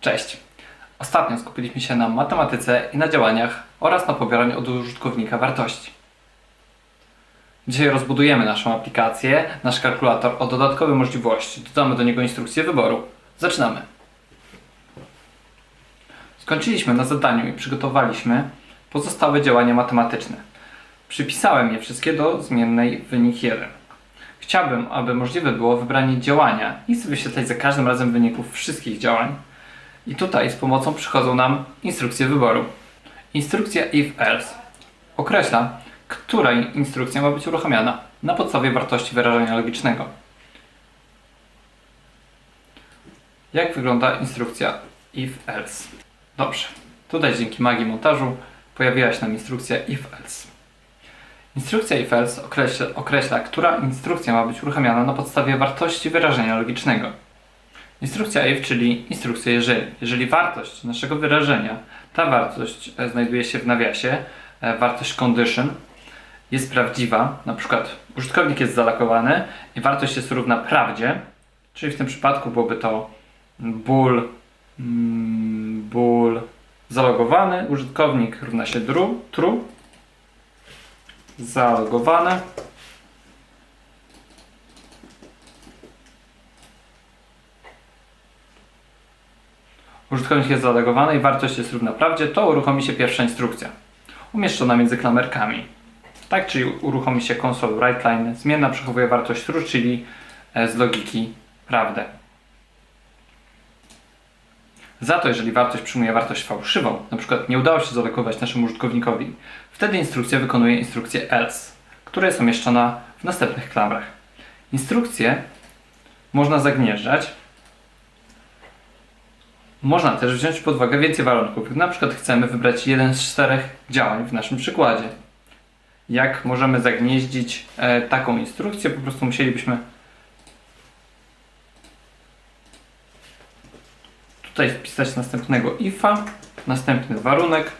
Cześć! Ostatnio skupiliśmy się na matematyce i na działaniach oraz na pobieraniu od użytkownika wartości. Dzisiaj rozbudujemy naszą aplikację, nasz kalkulator o dodatkowe możliwości. Dodamy do niego instrukcję wyboru. Zaczynamy. Skończyliśmy na zadaniu i przygotowaliśmy pozostałe działania matematyczne. Przypisałem je wszystkie do zmiennej wynik 1. Chciałbym, aby możliwe było wybranie działania. Chcę wyświetlać za każdym razem wyników wszystkich działań. I tutaj z pomocą przychodzą nam instrukcje wyboru. Instrukcja if-else określa, która instrukcja ma być uruchamiana na podstawie wartości wyrażenia logicznego. Jak wygląda instrukcja if-else? Dobrze, tutaj dzięki magii montażu pojawiła się nam instrukcja if-else. Instrukcja if-else określa, określa, która instrukcja ma być uruchamiana na podstawie wartości wyrażenia logicznego. Instrukcja if, czyli instrukcja jeżeli. Jeżeli wartość naszego wyrażenia, ta wartość e, znajduje się w nawiasie, e, wartość condition jest prawdziwa, na przykład użytkownik jest zalokowany i wartość jest równa prawdzie, czyli w tym przypadku byłoby to ból, mm, ból zalogowany, użytkownik równa się true, true zalogowane. Użytkownik jest zalogowany i wartość jest równa prawdzie, to uruchomi się pierwsza instrukcja. Umieszczona między klamerkami. Tak, czyli uruchomi się console writeline. Zmienna przechowuje wartość true, czyli e, z logiki prawdę. Za to, jeżeli wartość przyjmuje wartość fałszywą, przykład nie udało się zalogować naszemu użytkownikowi, wtedy instrukcja wykonuje instrukcję else, która jest umieszczona w następnych klamrach. Instrukcję można zagnieżdżać. Można też wziąć pod uwagę więcej warunków. Na przykład chcemy wybrać jeden z czterech działań w naszym przykładzie. Jak możemy zagnieździć e, taką instrukcję? Po prostu musielibyśmy tutaj wpisać następnego ifa, następny warunek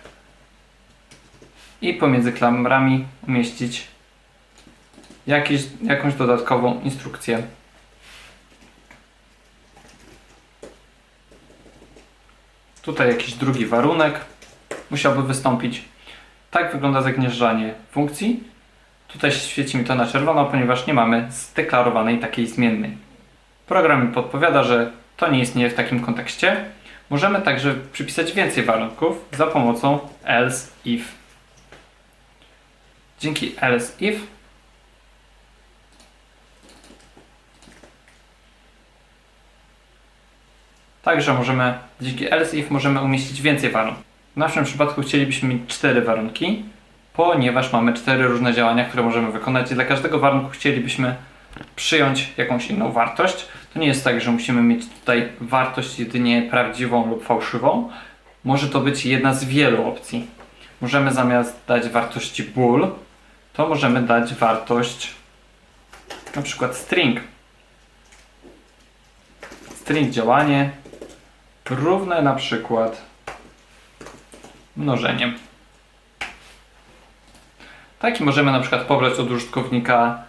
i pomiędzy klamrami umieścić jakieś, jakąś dodatkową instrukcję. Tutaj jakiś drugi warunek musiałby wystąpić. Tak wygląda zagnieżdżanie funkcji. Tutaj świeci mi to na czerwono, ponieważ nie mamy zdeklarowanej takiej zmiennej. Program mi podpowiada, że to nie istnieje w takim kontekście. Możemy także przypisać więcej warunków za pomocą else if. Dzięki else if Także możemy, dzięki else if możemy umieścić więcej warunków. W naszym przypadku chcielibyśmy mieć cztery warunki, ponieważ mamy cztery różne działania, które możemy wykonać i dla każdego warunku chcielibyśmy przyjąć jakąś inną wartość. To nie jest tak, że musimy mieć tutaj wartość jedynie prawdziwą lub fałszywą. Może to być jedna z wielu opcji. Możemy zamiast dać wartości bool, to możemy dać wartość na przykład string. String działanie równe na przykład mnożeniem. Taki możemy na przykład pobrać od użytkownika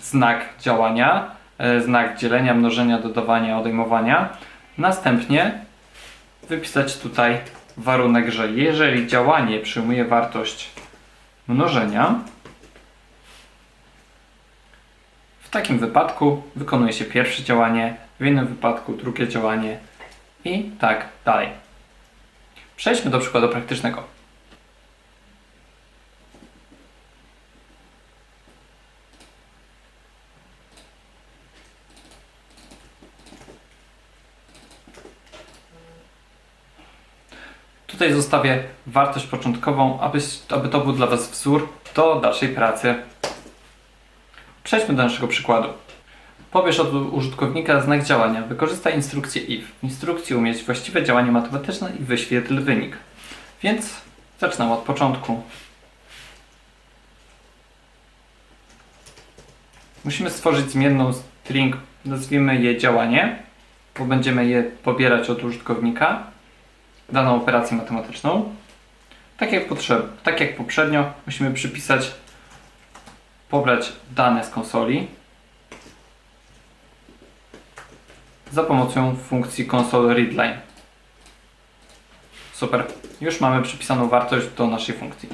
znak działania, e, znak dzielenia, mnożenia, dodawania, odejmowania. Następnie wypisać tutaj warunek, że jeżeli działanie przyjmuje wartość mnożenia, w takim wypadku wykonuje się pierwsze działanie, w innym wypadku drugie działanie i tak dalej. Przejdźmy do przykładu praktycznego. Tutaj zostawię wartość początkową, aby, aby to był dla Was wzór do dalszej pracy. Przejdźmy do naszego przykładu. Pobierz od użytkownika znak działania. Wykorzystaj instrukcję if. W instrukcji umieść właściwe działanie matematyczne i wyświetl wynik. Więc zacznę od początku. Musimy stworzyć zmienną string, nazwijmy je działanie, bo będziemy je pobierać od użytkownika daną operację matematyczną. Tak jak, potrzeb, tak jak poprzednio, musimy przypisać, pobrać dane z konsoli za pomocą funkcji console readline. Super. Już mamy przypisaną wartość do naszej funkcji.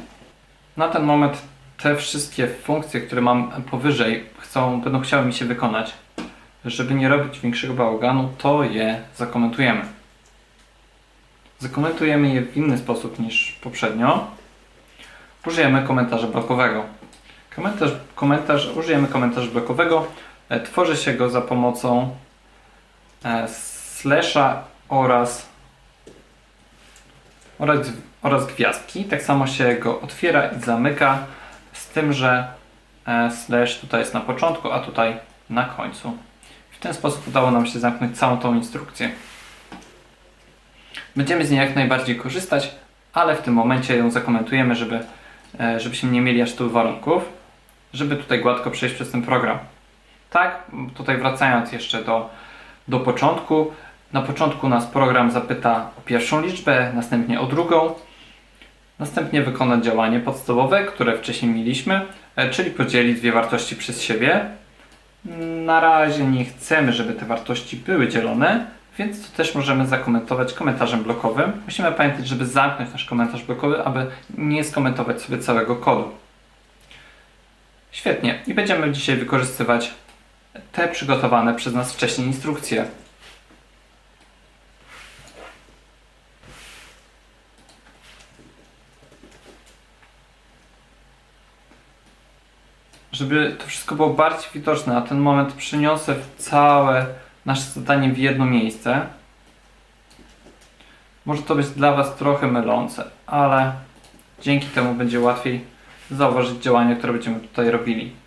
Na ten moment te wszystkie funkcje, które mam powyżej, chcą, będą chciały mi się wykonać. Żeby nie robić większego bałaganu, to je zakomentujemy. Zakomentujemy je w inny sposób niż poprzednio. Użyjemy komentarza blokowego. Komentarz, komentarz, użyjemy komentarza blokowego. E, Tworzy się go za pomocą e, slasha oraz, oraz, oraz gwiazdki. Tak samo się go otwiera i zamyka, z tym, że e, slash tutaj jest na początku, a tutaj na końcu. W ten sposób udało nam się zamknąć całą tą instrukcję. Będziemy z niej jak najbardziej korzystać, ale w tym momencie ją zakomentujemy, żeby, e, żebyśmy nie mieli aż tylu warunków, żeby tutaj gładko przejść przez ten program. Tak, tutaj wracając jeszcze do, do początku. Na początku nas program zapyta o pierwszą liczbę, następnie o drugą. Następnie wykona działanie podstawowe, które wcześniej mieliśmy, e, czyli podzieli dwie wartości przez siebie. Na razie nie chcemy, żeby te wartości były dzielone, więc to też możemy zakomentować komentarzem blokowym. Musimy pamiętać, żeby zamknąć nasz komentarz blokowy, aby nie skomentować sobie całego kodu. Świetnie. I będziemy dzisiaj wykorzystywać te przygotowane przez nas wcześniej instrukcje. Żeby to wszystko było bardziej widoczne, na ten moment przyniosę całe nasze zadanie w jedno miejsce. Może to być dla Was trochę mylące, ale dzięki temu będzie łatwiej zauważyć działania, które będziemy tutaj robili.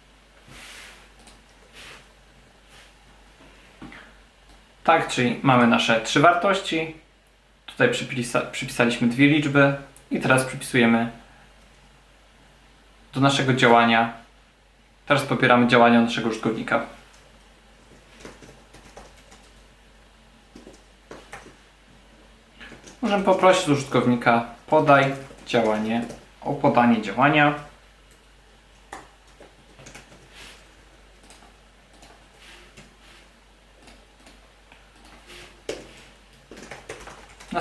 Tak, czyli mamy nasze trzy wartości. Tutaj przypisa przypisaliśmy dwie liczby i teraz przypisujemy do naszego działania. Teraz pobieramy działania naszego użytkownika. Możemy poprosić użytkownika podaj działanie o podanie działania.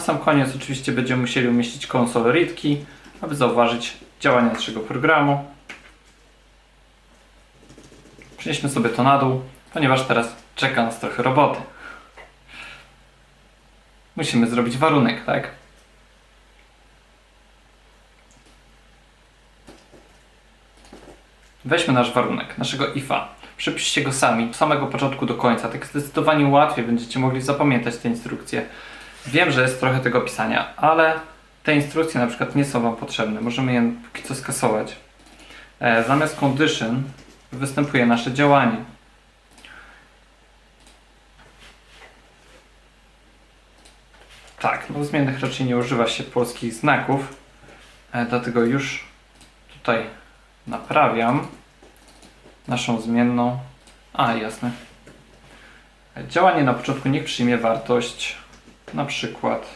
Sam koniec oczywiście będziemy musieli umieścić konsol readkey, aby zauważyć działanie naszego programu. Przenieśmy sobie to na dół, ponieważ teraz czeka nas trochę roboty. Musimy zrobić warunek, tak? Weźmy nasz warunek, naszego ifa. Przepiszcie go sami, od samego początku do końca. Tak zdecydowanie łatwiej będziecie mogli zapamiętać te instrukcje. Wiem, że jest trochę tego pisania, ale te instrukcje na przykład nie są Wam potrzebne. Możemy je póki co skasować. E, zamiast condition występuje nasze działanie. Tak, no w zmiennych raczej nie używa się polskich znaków, e, dlatego już tutaj naprawiam naszą zmienną. A, jasne. E, Działanie na początku niech przyjmie wartość na przykład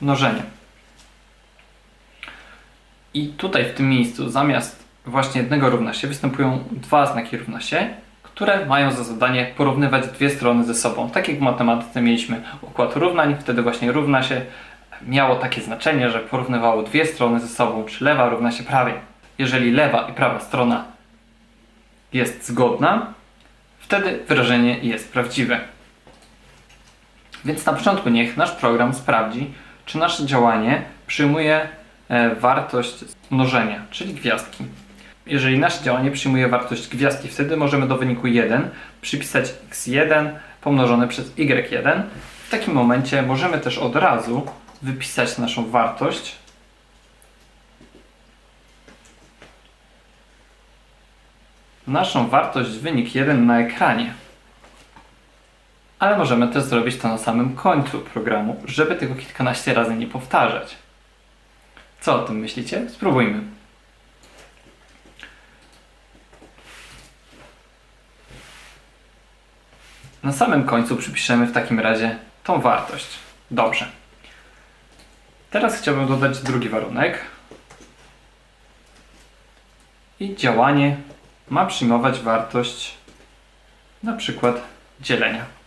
mnożenie. I tutaj w tym miejscu zamiast właśnie jednego równa się występują dwa znaki równa się, które mają za zadanie porównywać dwie strony ze sobą. Tak jak w matematyce mieliśmy układ równań, wtedy właśnie równa się miało takie znaczenie, że porównywało dwie strony ze sobą, czy lewa równa się prawej. Jeżeli lewa i prawa strona jest zgodna, wtedy wyrażenie jest prawdziwe. Więc na początku niech nasz program sprawdzi, czy nasze działanie przyjmuje e, wartość mnożenia, czyli gwiazdki. Jeżeli nasze działanie przyjmuje wartość gwiazdki, wtedy możemy do wyniku 1 przypisać x1 pomnożone przez y1. W takim momencie możemy też od razu wypisać naszą wartość. Naszą wartość wynik 1 na ekranie. Ale możemy też zrobić to na samym końcu programu, żeby tego kilkanaście razy nie powtarzać. Co o tym myślicie? Spróbujmy. Na samym końcu przypiszemy w takim razie tą wartość. Dobrze. Teraz chciałbym dodać drugi warunek. I działanie ma przyjmować wartość na przykład dzielenia.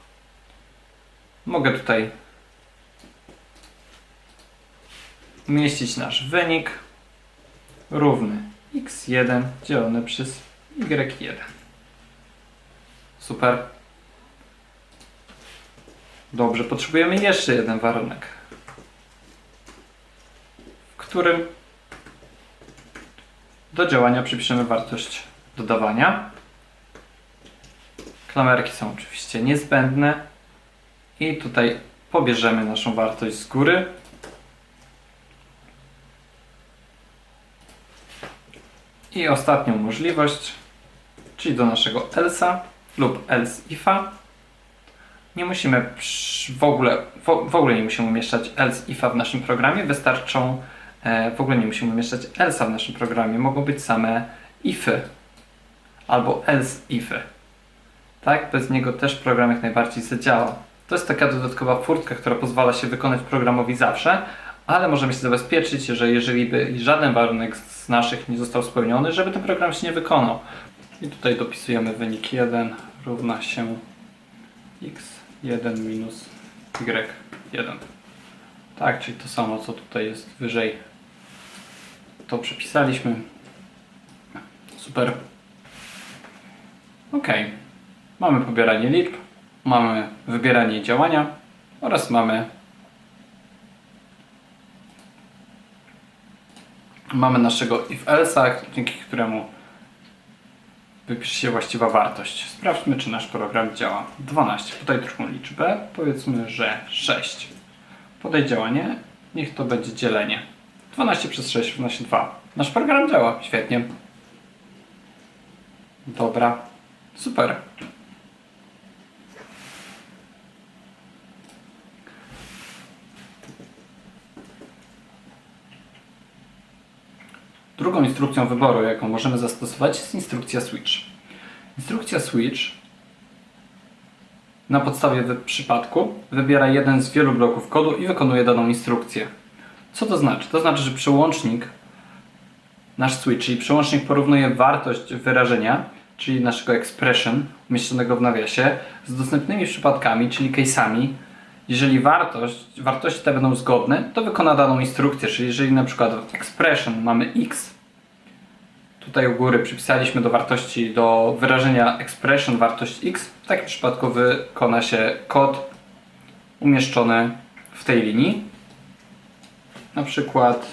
Mogę tutaj umieścić nasz wynik równy x1 dzielone przez y1. Super. Dobrze, potrzebujemy jeszcze jeden warunek, w którym do działania przypiszemy wartość dodawania. Klamerki są oczywiście niezbędne i tutaj pobierzemy naszą wartość z góry. I ostatnią możliwość, czyli do naszego else'a lub else if'a. Nie musimy w ogóle, w ogóle nie musimy umieszczać else if'a w naszym programie, wystarczą e, w ogóle nie musimy umieszczać else'a w naszym programie, mogą być same ify albo else ify. Tak, bez niego też program jak najbardziej zadziała. To jest taka dodatkowa furtka, która pozwala się wykonać programowi zawsze, ale możemy się zabezpieczyć, że jeżeli by żaden warunek z naszych nie został spełniony, żeby ten program się nie wykonał. I tutaj dopisujemy wynik 1 równa się x1 minus y1. Tak, czyli to samo co tutaj jest wyżej. To przepisaliśmy. Super. Ok. Mamy pobieranie liczb, mamy wybieranie działania oraz mamy mamy naszego if else'a, dzięki któremu wypisze się właściwa wartość. Sprawdźmy, czy nasz program działa. 12. Podaj drugą liczbę. Powiedzmy, że 6. Podaj działanie. Niech to będzie dzielenie. 12 przez 6 równa się 2. Nasz program działa. Świetnie. Dobra. Super. Drugą instrukcją wyboru, jaką możemy zastosować, jest instrukcja switch. Instrukcja switch na podstawie przypadku wybiera jeden z wielu bloków kodu i wykonuje daną instrukcję. Co to znaczy? To znaczy, że przełącznik, nasz switch, czyli przełącznik porównuje wartość wyrażenia, czyli naszego expression umieszczonego w nawiasie, z dostępnymi przypadkami, czyli case'ami. Jeżeli wartość, wartości te będą zgodne, to wykona daną instrukcję, czyli jeżeli na przykład w expression mamy x, tutaj u góry przypisaliśmy do wartości, do wyrażenia expression wartość x, w takim przypadku wykona się kod umieszczony w tej linii. Na przykład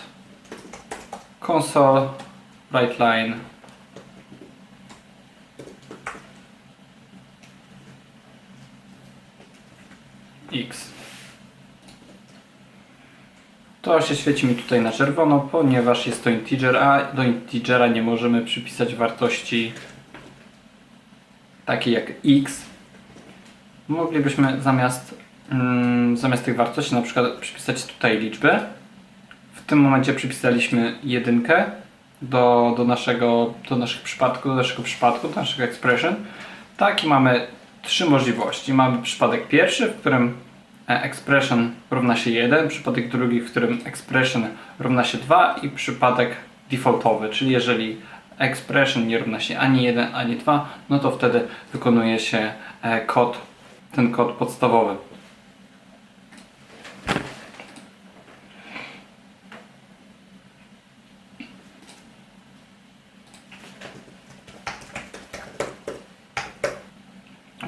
console write line x. To się świeci mi tutaj na czerwono, ponieważ jest to integer, a do integera nie możemy przypisać wartości takiej jak x. Moglibyśmy zamiast, mm, zamiast tych wartości na przykład przypisać tutaj liczbę. W tym momencie przypisaliśmy jedynkę do, do, naszego, do naszych przypadków, do naszego przypadku, do naszego expression. Tak i mamy trzy możliwości. Mamy przypadek pierwszy, w którym expression równa się 1, przypadek drugi, w którym expression równa się 2 i przypadek defaultowy, czyli jeżeli expression nie równa się ani 1, ani 2, no to wtedy wykonuje się e, kod, ten kod podstawowy.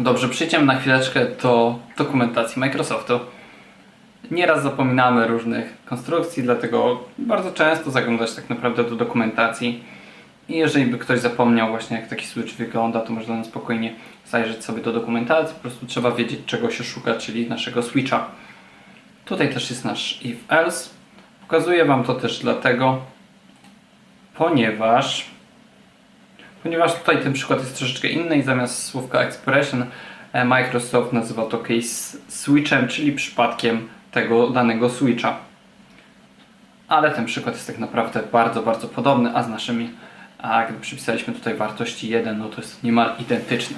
Dobrze, przejdziemy na chwileczkę do dokumentacji Microsoftu. Nieraz zapominamy różnych konstrukcji, dlatego bardzo często zaglądać tak naprawdę do dokumentacji. I jeżeli by ktoś zapomniał właśnie jak taki switch wygląda, to można na spokojnie zajrzeć sobie do dokumentacji. Po prostu trzeba wiedzieć czego się szuka, czyli naszego switcha. Tutaj też jest nasz if else. Pokazuję Wam to też dlatego, ponieważ ponieważ tutaj ten przykład jest troszeczkę inny i zamiast słówka expression e, Microsoft nazywa to case switchem, czyli przypadkiem tego danego switcha. Ale ten przykład jest tak naprawdę bardzo, bardzo podobny, a z naszymi, a gdy przypisaliśmy tutaj wartości 1, no to jest niemal identyczny.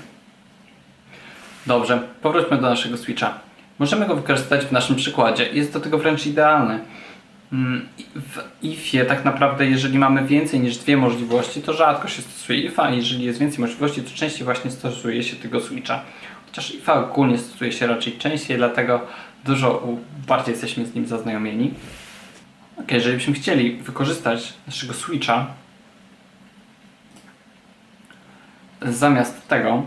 Dobrze, powróćmy do naszego switcha. Możemy go wykorzystać w naszym przykładzie. Jest do tego wręcz idealny. Mm, W ifie tak naprawdę, jeżeli mamy więcej niż dwie możliwości, to rzadko się stosuje ifa, jeżeli jest więcej możliwości, to częściej właśnie stosuje się tego switcha. Chociaż ifa ogólnie stosuje się raczej częściej, dlatego dużo bardziej jesteśmy z nim zaznajomieni. Ok, jeżeli byśmy chcieli wykorzystać naszego switcha zamiast tego,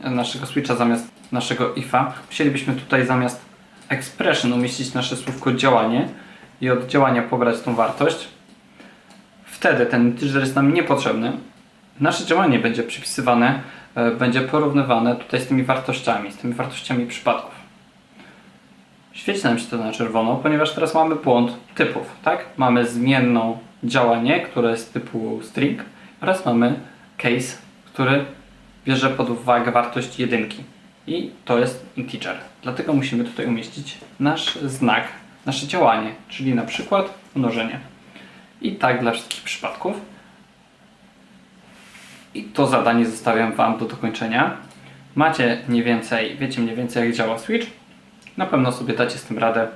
naszego switcha zamiast naszego ifa, musielibyśmy tutaj zamiast expression umieścić nasze słówko działanie i od działania pobrać tą wartość. Wtedy ten integer jest nam niepotrzebny. Nasze działanie będzie przypisywane, e, będzie porównywane tutaj z tymi wartościami, z tymi wartościami przypadków. Świeci nam się to na czerwono, ponieważ teraz mamy błąd typów, tak? Mamy zmienną działanie, które jest typu string oraz mamy case, który bierze pod uwagę wartość jedynki. I to jest integer. Dlatego musimy tutaj umieścić nasz znak, nasze działanie, czyli na przykład mnożenie. I tak dla wszystkich przypadków. I to zadanie zostawiam Wam do dokończenia. Macie mniej więcej, wiecie mniej więcej jak działa Switch. Na pewno sobie dacie z tym radę.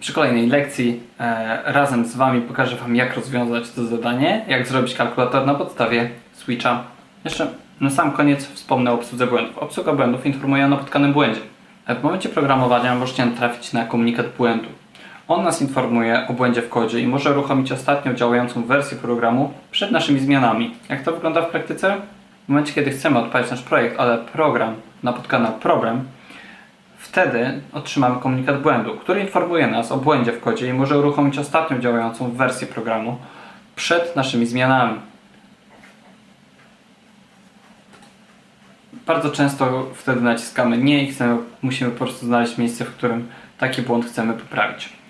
Przy kolejnej lekcji e, razem z Wami pokażę Wam jak rozwiązać to zadanie, jak zrobić kalkulator na podstawie Switcha. Jeszcze na sam koniec wspomnę o obsłudze błędów. Obsługa błędów informuje o napotkanym błędzie. W momencie programowania możecie natrafić na komunikat błędu. On nas informuje o błędzie w kodzie i może uruchomić ostatnio działającą wersję programu przed naszymi zmianami. Jak to wygląda w praktyce? W momencie, kiedy chcemy odpalić nasz projekt, ale program napotka na problem, wtedy otrzymamy komunikat błędu, który informuje nas o błędzie w kodzie i może uruchomić ostatnio działającą wersję programu przed naszymi zmianami. Bardzo często wtedy naciskamy nie i chcemy, musimy po prostu znaleźć miejsce, w którym taki błąd chcemy poprawić.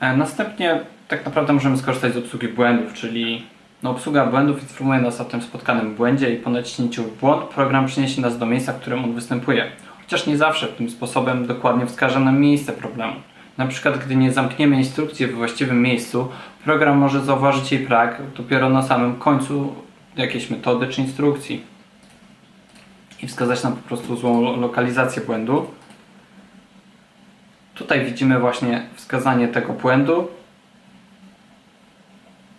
E, Następnie tak naprawdę możemy skorzystać z obsługi błędów, czyli no, obsługa błędów informuje nas o tym spotkanym błędzie i po naciśnięciu w błąd program przyniesie nas do miejsca, w którym on występuje. Chociaż nie zawsze tym sposobem dokładnie wskaże nam miejsce problemu. Na przykład, gdy nie zamkniemy instrukcji we właściwym miejscu, program może zauważyć jej brak dopiero na samym końcu jakiejś metody czy instrukcji i wskazać nam po prostu złą lo- lokalizację błędu. Tutaj widzimy właśnie wskazanie tego błędu.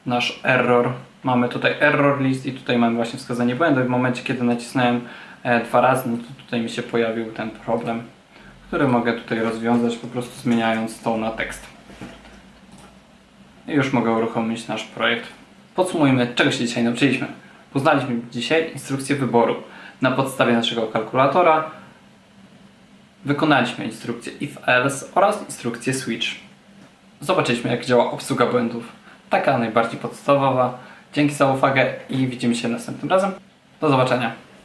Nasz error. Mamy tutaj error list i tutaj mamy właśnie wskazanie błędu. W momencie, kiedy nacisnąłem e, dwa razy, no to tutaj mi się pojawił ten problem, który mogę tutaj rozwiązać po prostu zmieniając to na tekst. I już mogę uruchomić nasz projekt. Podsumujmy, czego się dzisiaj nauczyliśmy. Poznaliśmy dzisiaj instrukcję wyboru. Na podstawie naszego kalkulatora wykonaliśmy instrukcję if-else oraz instrukcję switch. Zobaczyliśmy, jak działa obsługa błędów. Taka najbardziej podstawowa. Dzięki za uwagę i widzimy się następnym razem. Do zobaczenia.